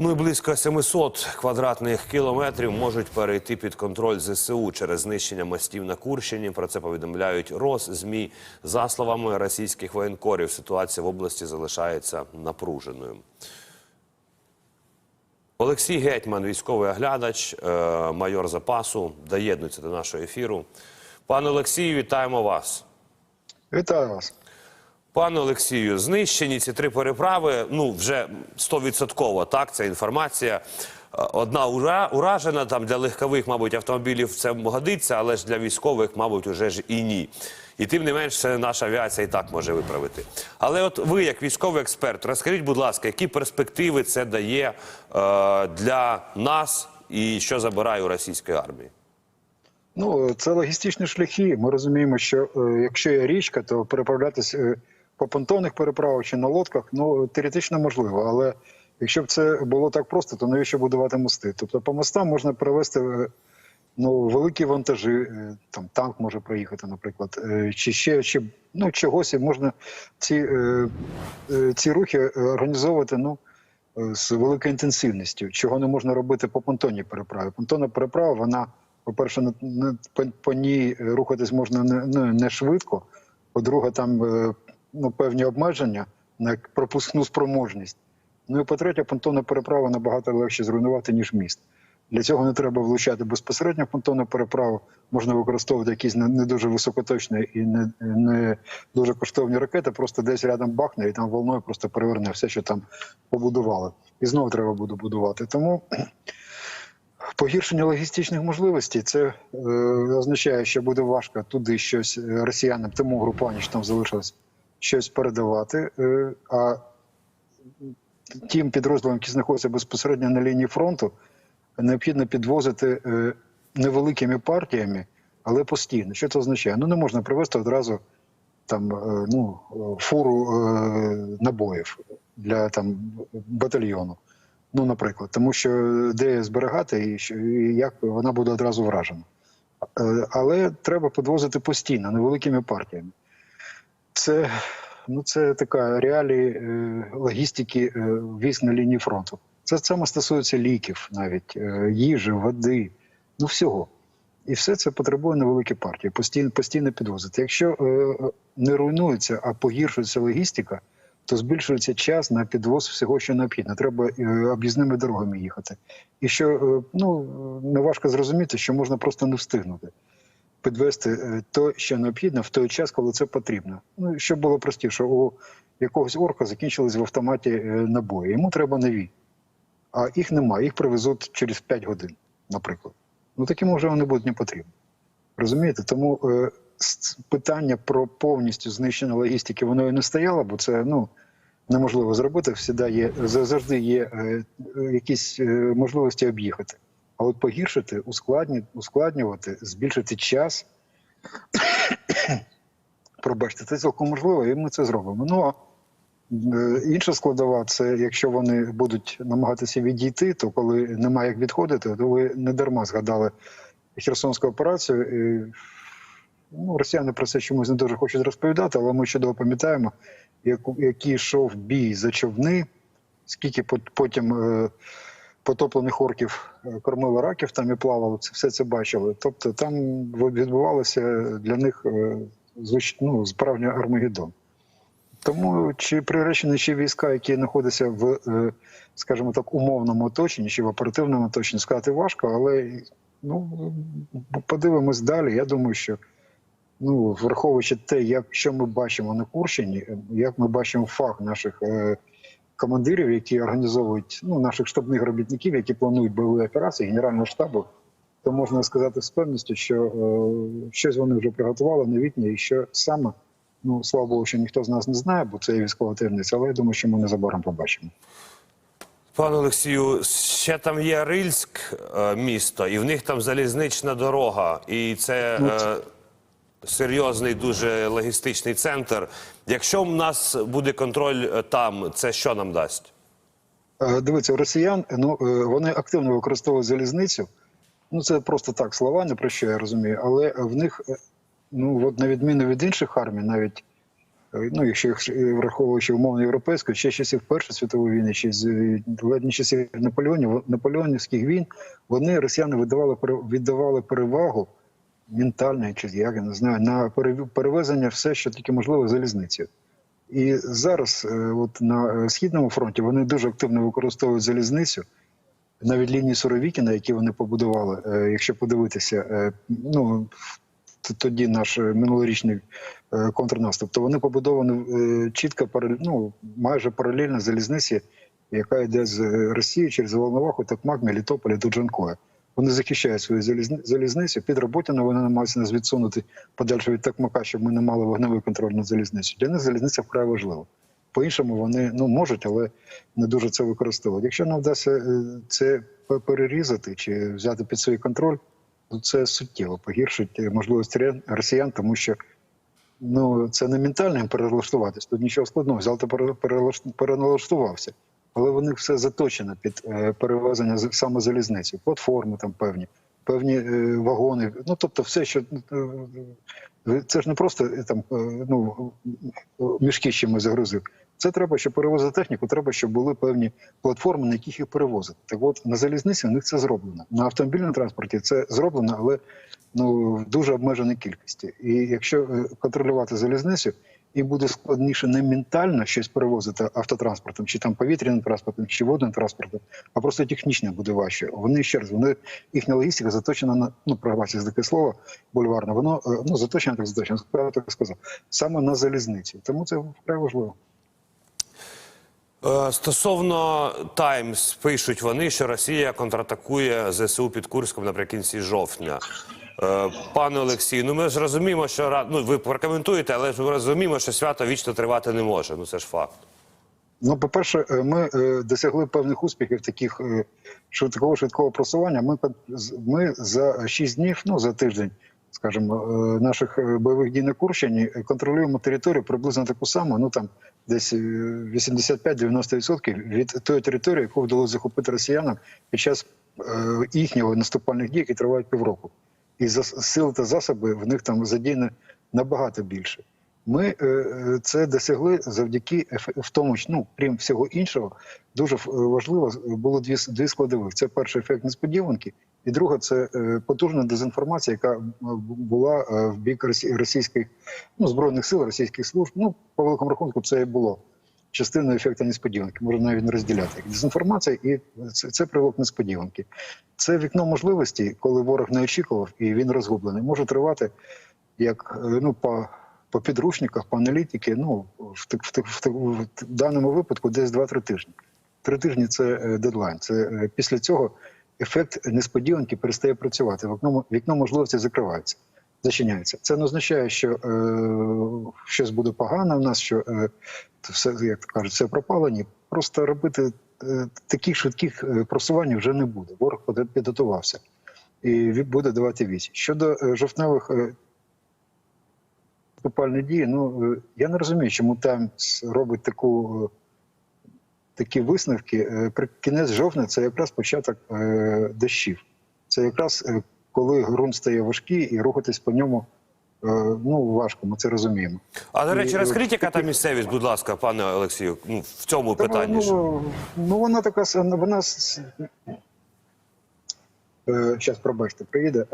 Ну і близько 700 квадратних кілометрів можуть перейти під контроль ЗСУ через знищення мостів на Курщині. Про це повідомляють РОС ЗМІ. За словами російських воєнкорів, ситуація в області залишається напруженою. Олексій Гетьман, військовий оглядач, е, майор запасу, доєднується до нашого ефіру. Пане Олексію, вітаємо вас. Вітаю вас. Пане Олексію, знищені ці три переправи. Ну вже стовідсотково так. Ця інформація. Е, Одна ура, уражена там для легкових, мабуть, автомобілів це годиться, але ж для військових, мабуть, уже ж і ні. І тим не менш, це наша авіація і так може виправити. Але от ви, як військовий експерт, розкажіть, будь ласка, які перспективи це дає е, для нас і що забирає у російської армії? Ну це логістичні шляхи. Ми розуміємо, що е, якщо є річка, то переправлятися е, по понтонних переправах чи на лодках ну теоретично можливо. Але якщо б це було так просто, то навіщо будувати мости? Тобто по мостам можна перевезти е, ну великі вантажі, е, там танк може проїхати, наприклад, е, чи ще чи ну чогось і можна ці, ці рухи організовувати. Ну. з великою інтенсивністю, чого не можна робити по понтонній переправі. Понтонна переправа, вона, по-перше, по, по ній рухатись можна не, не, не швидко. По-друге, там ну, певні обмеження на пропускну спроможність. Ну і по-третє, понтонна переправа набагато легше зруйнувати, ніж міст. Для цього не треба влучати безпосередньо понтонну переправу. Можна використовувати якісь не, дуже високоточні і не, не дуже коштовні ракети, просто десь рядом бахне і там волною просто переверне все, що там побудували. І знову треба буде будувати. Тому погіршення логістичних можливостей це е, означає, що буде важко туди щось е, росіянам, тому групуванню, що там залишилось, щось передавати. Е, а тим підрозділам, які знаходяться безпосередньо на лінії фронту, необхідно підвозити е, невеликими партіями, але постійно. Що це означає? Ну не можна привезти одразу там е, ну, фуру набоїв для там батальйону. Ну, наприклад, тому що де зберігати і, як вона буде одразу вражена. Але треба підвозити постійно, невеликими партіями. Це, ну, це така реалії е, логістики е, військ на лінії фронту. Це саме стосується ліків, навіть е, їжі, води, ну всього. І все це потребує невеликі партії, постійно, постійно підвозити. Якщо е, не руйнується, а погіршується логістика, то збільшується час на підвоз всього, що необхідно. Треба е, об'їзними дорогами їхати. І що е, ну не важко зрозуміти, що можна просто не встигнути підвести е, то, що необхідно, в той час, коли це потрібно. Ну щоб було простіше, у якогось орка закінчились в автоматі е, набої. Йому треба нові, а їх немає. Їх привезуть через 5 годин, наприклад. Ну таким вже вони будуть не потрібні. Розумієте? Тому е, питання про повністю знищення логістики воно і не стояло, бо це ну неможливо зробити. Всіда є завжди є е, е, якісь е, можливості об'їхати. А от погіршити, ускладнювати, збільшити час. Пробачте, це цілком можливо, і ми це зробимо. Ну а е, інша складова це якщо вони будуть намагатися відійти, то коли немає як відходити, то ви не дарма згадали Херсонську операцію. І, ну, росіяни про це чомусь не дуже хочуть розповідати, але ми чудово пам'ятаємо, який йшов бій за човни, скільки потім е, потоплених орків е, кормили раків там і плавали, це все це бачили. Тобто там відбувалося для них е, ну, справжній Армагеддон. Тому чи приречені чи війська, які знаходяться в, е, скажімо так, умовному оточенні чи в оперативному оточенні, сказати важко, але ну, подивимось далі. Я думаю, що ну, враховуючи те, як що ми бачимо на Курщині, як ми бачимо фах наших командирів, які організовують ну, наших штабних робітників, які планують бойові операції Генерального штабу, то можна сказати з певністю, що е, щось вони вже приготували новітнє, і що саме, ну слава Богу, що ніхто з нас не знає, бо це є військова таємниця, але я думаю, що ми незабаром побачимо. Пане Олексію, ще там є Рильськ е, місто, і в них там залізнична дорога, і це е, серйозний дуже логістичний центр. Якщо в нас буде контроль е, там, це що нам дасть? Е, Дивіться, росіян ну е, вони активно використовують залізницю. Ну це просто так слова, не про що я розумію. Але в них, ну от на відміну від інших армій, навіть ну якщо враховуючи умовно європейську, ще часів Першої світової війни, ще з ледь не часів Наполеонів, наполеонівських війн, вони росіяни видавали пере- віддавали перевагу ментальної чи як я не знаю на перев- перевезення все, що тільки можливо залізницею. І зараз, е, от на е, східному фронті, вони дуже активно використовують залізницю. Навіть лінії Суровікіна, які вони побудували, е, якщо подивитися, ну тоді наш минулорічний контрнаступ, то вони побудовані чітко ну, майже паралельно залізниці, яка йде з Росії через Волноваху, Токмак, Мелітополя до Джанкоя. Вони захищають свою залізницю. Під Роботіно вони намагаються нас відсунути подальше від Токмака, щоб ми не мали вогневий контроль над залізницею. Для них залізниця вкрай важлива. По-іншому вони ну можуть, але не дуже це використовують. Якщо нам вдасться е, це перерізати чи взяти під свій контроль, то це суттєво погіршить е, можливості росіян, тому що ну це не ментально їм перелаштуватись. Тут нічого складного, взяв та переналаштувався. Але вони все заточено під е, перевезення саме залізниці, платформи там певні, певні е, вагони. Ну тобто, все, що е, це ж не просто там ну мішки з чимось загрузив. Це треба, щоб перевозити техніку, треба, щоб були певні платформи, на яких їх перевозити. Так от на залізниці у них це зроблено. На автомобільному транспорті це зроблено, але ну в дуже обмеженій кількості. І якщо контролювати залізницю, і буде складніше не ментально щось перевозити автотранспортом, чи там повітряним транспортом, чи водним транспортом, а просто технічно буде важче. Вони ще раз, вони їхня логістика заточена на ну пробачте таке слово бульварне. Воно е, ну заточено так заточено, я так сказав, саме на залізниці. Тому це вкрай важливо. Е, Стосовно Таймс пишуть вони, що Росія контратакує ЗСУ під Курськом наприкінці жовтня. Е, Пане Олексію, ну ми ж розуміємо, що ну ви прокоментуєте, але ж ми розуміємо, що свято вічно тривати не може. Ну це ж факт. Ну, по-перше, е, ми досягли певних успіхів таких швидкого швидкого просування. Ми ми за 6 днів, ну за тиждень, скажімо, е, наших е, бойових дій на Курщині е, контролюємо територію приблизно таку саму. Ну там десь е, 85-90% від тої території, яку вдалося захопити росіянам під час їхнього наступальних дій, які тривають півроку. І сили та засоби в них там задіяно набагато більше. Ми е, е, це досягли завдяки в тому, ну крім всього іншого, дуже е, важливо було дві дві складових. Це перший ефект несподіванки, і друга це потужна дезінформація, яка була в бік російських ну збройних сил, російських служб. Ну по великому рахунку, це і було частиною ефекту несподіванки. Можна навіть не розділяти дезінформація, і це, це привод несподіванки. Це вікно можливості, коли ворог не очікував і він розгублений, може тривати як ну по, по підручниках, по аналітики. Ну в, в, в, в даному випадку десь 2-3 тижні. Три тижні це е, дедлайн. Це е, після цього ефект несподіванки перестає працювати. Вікно, вікно можливості закривається, зачиняється. Це не означає, що е, щось буде погано в нас, що е, все, як кажуть, все пропало. Ні. Просто робити е, таких швидких е, просувань вже не буде. Ворог підготувався і буде давати вісь. Щодо жовтневих наступальних дій, ну е, я не розумію, чому Таймс робить таку. е, Такі висновки Е, при кінець жовтня це якраз початок дощів. Це якраз коли ґрунт стає важкий і рухатись по ньому ну важко. Ми це розуміємо. А до речі, яка там місцевість, будь ласка, пане Олексію, ну в цьому Та, питанні. Ну, ну вона така вона е, пробачте, приїде.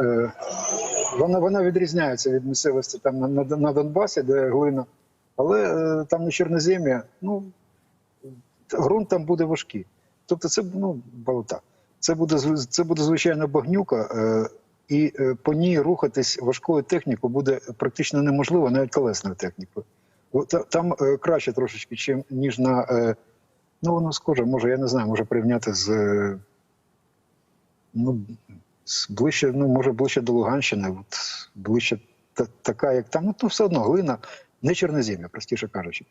Вона, вона відрізняється від місцевості там на, на, Донбасі, де глина, але е, там на Чорнозем'я, ну ґрунт там буде важкий. Тобто, це ну болота. Це буде це буде звичайно багнюка, е, і е, по ній рухатись важкою технікою буде практично неможливо, навіть колесною технікою. Там е, краще трошечки, чим ніж на е, ну воно схоже, може, я не знаю, може порівняти з е, ну ближче, ну може ближче до Луганщини, от ближче та, така, як там, ну то все одно глина, не чорнозем'я, простіше кажучи.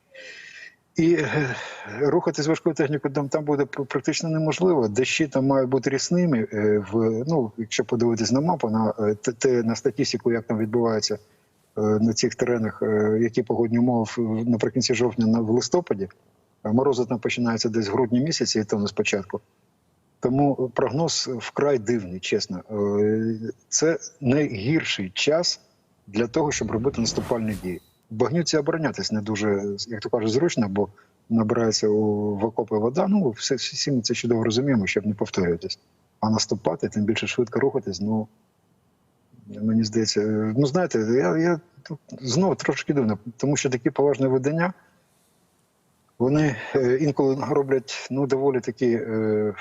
І е, рухатись важкою технікою там, там буде практично неможливо. Дощі там мають бути рісними. Е, в, ну, якщо подивитись на мапу, на, е, те- на статистику, як там відбувається на цих теренах, які погодні умови наприкінці жовтня в листопаді. Морози там починаються десь в грудні місяці, і не спочатку. Тому прогноз вкрай дивний, чесно. Е, Це найгірший час для того, щоб робити наступальні дії. багнюці оборонятись не дуже, як то кажуть, зручно, бо набирається у, в окопи вода. Ну, всі, всі ми це чудово розуміємо, щоб не повторюватись. А наступати, тим більше швидко рухатись, ну мені здається, е, ну знаєте, я, я знову трошки дивно, тому що такі поважні видання. Вони е, інколи роблять ну доволі такі е,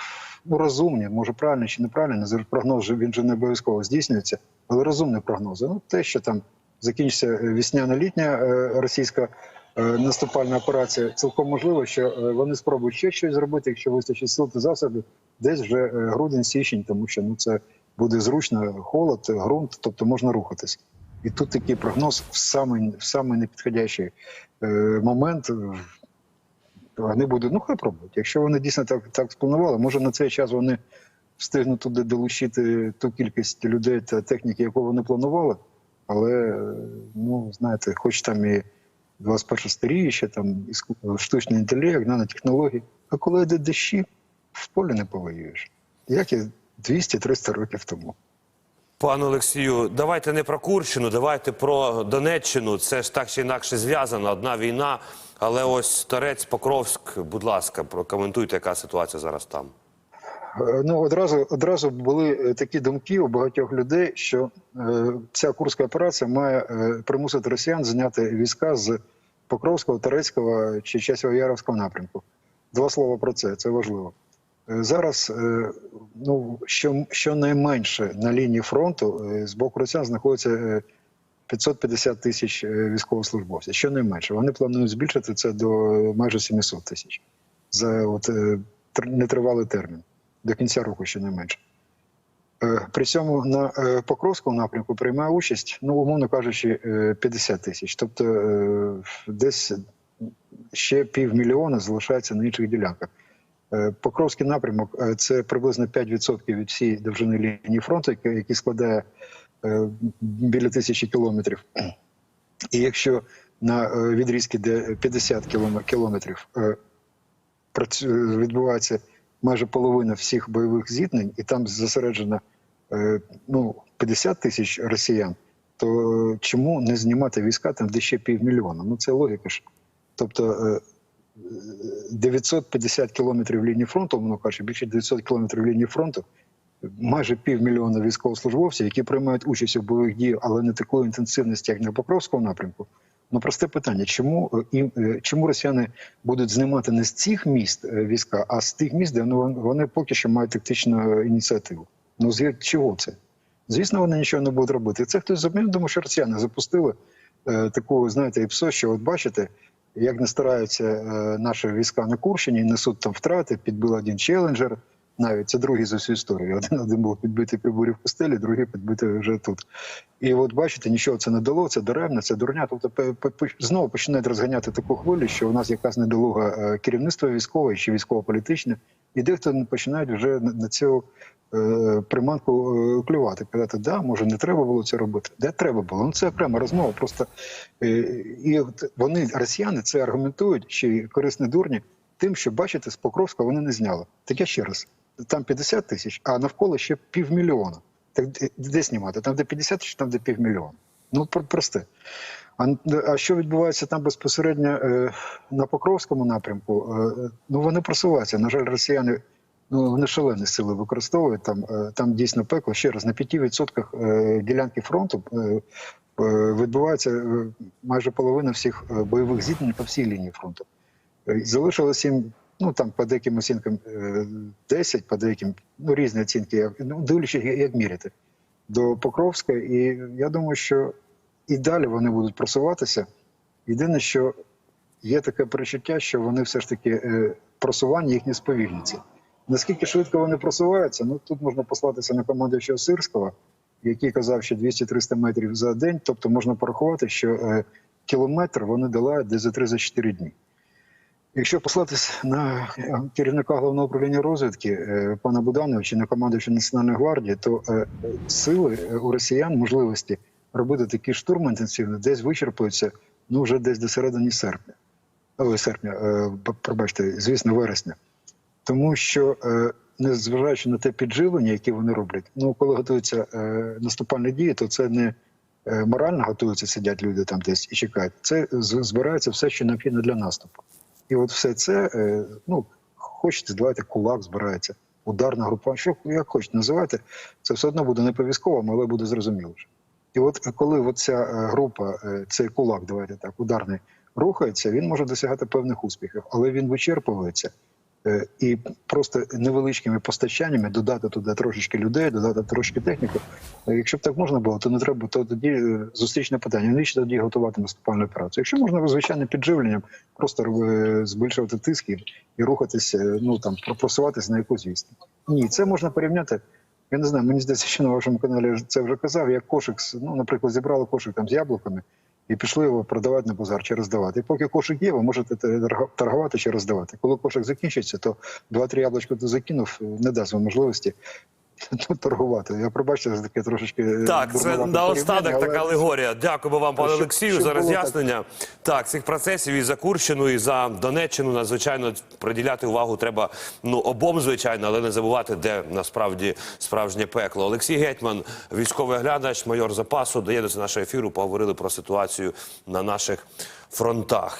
ну, розумні, може правильно чи неправильно, прогноз він же не обов'язково здійснюється, але розумні прогнози. Ну те, що там закінчиться е, весняно-літня е, російська наступальна операція, цілком можливо, що вони спробують ще щось зробити, якщо вистачить сил та засобів, десь вже е, грудень-січень, тому що ну це буде зручно, холод, ґрунт, тобто можна рухатись. І тут такий прогноз в самий, в самий непідходящий е, момент. Вони будуть, ну хай пробують. Якщо вони дійсно так, так спланували, може на цей час вони встигнуть туди долучити ту кількість людей та техніки, яку вони планували. Але, ну, знаєте, хоч там і 21 сторіччя, там іску- штучний інтелект, нанотехнології. А коли йде дощі, в полі не повоюєш. Як і 200-300 років тому. Пане Олексію, давайте не про Курщину, давайте про Донеччину. Це ж так чи інакше зв'язано. Одна війна. Але ось Торець, Покровськ, будь ласка, прокоментуйте, яка ситуація зараз там. Е, Ну одразу одразу були е, такі думки у багатьох людей, що е, ця курська операція має е, примусити росіян зняти війська з Покровського, Торецького чи Часово-Яровського напрямку. Два слова про це, це важливо. Е, Зараз е, ну що, щонайменше на лінії фронту е, з боку росіян знаходиться е, 550 тисяч військовослужбовців. Щонайменше. Вони планують збільшити це до майже 700 тисяч за от, нетривалий термін до кінця року щонайменше. Е, При цьому на Покровському напрямку приймає участь, ну, умовно кажучи, е, 50 тисяч. Тобто десь ще півмільйона залишається на інших ділянках. Е, Покровський напрямок е, це приблизно 5% від всієї довжини лінії фронту, який складає е, біля тисячі кілометрів. І якщо на відрізки, де 50 кілометрів відбувається майже половина всіх бойових зіткнень, і там зосереджено ну, 50 тисяч росіян, то чому не знімати війська там, де ще півмільйона? Ну це логіка ж. Тобто 950 кілометрів лінії фронту, воно каже, більше 900 кілометрів лінії фронту, майже півмільйона військовослужбовців, які приймають участь у бойових діях, але не такої інтенсивності, як на Покровському напрямку. Ну просте питання: чому е, їм е, чому росіяни будуть знімати не з цих міст е, війська, а з тих міст, де вони поки що мають тактичну ініціативу? Ну з чого це? Звісно, вони нічого не будуть робити. І Це хтось думаю, що росіяни запустили е, таку, знаєте, іпсо, що от бачите, як не стараються е, наші війська на Курщині, несуть там втрати, підбив один челенджер. Навіть це другий за всю історію. Один один був підбитий при бурі в костелі, другий підбитий вже тут. І от бачите, нічого це не дало, це даремно, це дурня. Тобто знову починають розганяти таку хвилю, що у нас якась недолуга е, керівництво військове чи військово-політичне, і дехто починають вже на, цю е, приманку е, клювати. Казати, да, може не треба було це робити. Де треба було? Ну це окрема розмова. Просто і вони, росіяни, це аргументують, чи корисні дурні, тим, що бачите, з Покровська вони не зняли. Так я ще раз, там 50 тисяч, а навколо ще півмільйона. Так де, де знімати? Там де 50 тисяч, там де півмільйона. Ну про- просте. А, а що відбувається там безпосередньо е, на Покровському напрямку? Е, ну вони просуваються. На жаль, росіяни ну вони шалені сили використовують там. Е, там дійсно пекло. Ще раз на 5% е, ділянки фронту е, е, відбувається е, майже половина всіх е, бойових зіткнень по всій лінії фронту. Е, Залишилось їм, ну там по деяким оцінкам е, 10, по деяким ну різні оцінки, ну дивлячись, як, міряти до Покровська. І я думаю, що і далі вони будуть просуватися. Єдине, що є таке перечуття, що вони все ж таки е, просування їхнє сповільниться. Наскільки швидко вони просуваються, ну тут можна послатися на командуючого Сирського, який казав, що 200-300 метрів за день, тобто можна порахувати, що е, кілометр вони долають десь за 3-4 дні. Якщо послатись на е, керівника головного управління розвідки е, пана Будановича на командуюча Національної гвардії, то е, сили у росіян можливості робити такий штурм інтенсивний десь вичерпуються ну вже десь до середини серпня. Ой, серпня, пробачте, звісно, вересня. Тому що, незважаючи на те підживлення, яке вони роблять, ну коли готуються наступальні дії, то це не морально готуються, сидять люди там десь і чекають. Це збирається все, що необхідно для наступу. І от все це, е, ну, хочете, давайте кулак збирається, ударна група, що як хочете називайте, це все одно буде не по але буде зрозуміло. І от коли ця е, група, е, цей кулак, давайте так, ударний, рухається, він може досягати певних успіхів, але він вичерпується. Е, І просто невеличкими постачаннями додати туди трошечки людей, додати трошки техніки. Е, Якщо б так можна було, то не треба, то тоді е, зустрічне питання. Навіщо тоді готувати наступальну операцію? Якщо можна звичайним підживленням, просто збільшувати тиск і- рухатися, ну там просуватися на якусь відстань. Ні, це можна порівняти. Я не знаю, мені здається, що на вашому каналі це вже казав, як кошик, ну, наприклад, зібрали кошик там з яблуками і пішли його продавати на базар чи роздавати. І поки кошик є, ви можете торгувати чи роздавати. Коли кошик закінчиться, то два-три яблучка закинув, не дасть вам можливості торгувати. Я пробачте за таке трошечки. е, Так, це дурнувате наостанок така алегорія. Дякуємо вам, пане Олексію, за так. роз'яснення. Так, цих процесів і за Курщину, і за Донеччину надзвичайно приділяти увагу треба ну обом, звичайно, але не забувати, де насправді справжнє пекло. Олексій Гетьман, військовий оглядач, майор запасу, доєднується до нашого ефіру. Поговорили про ситуацію на наших фронтах.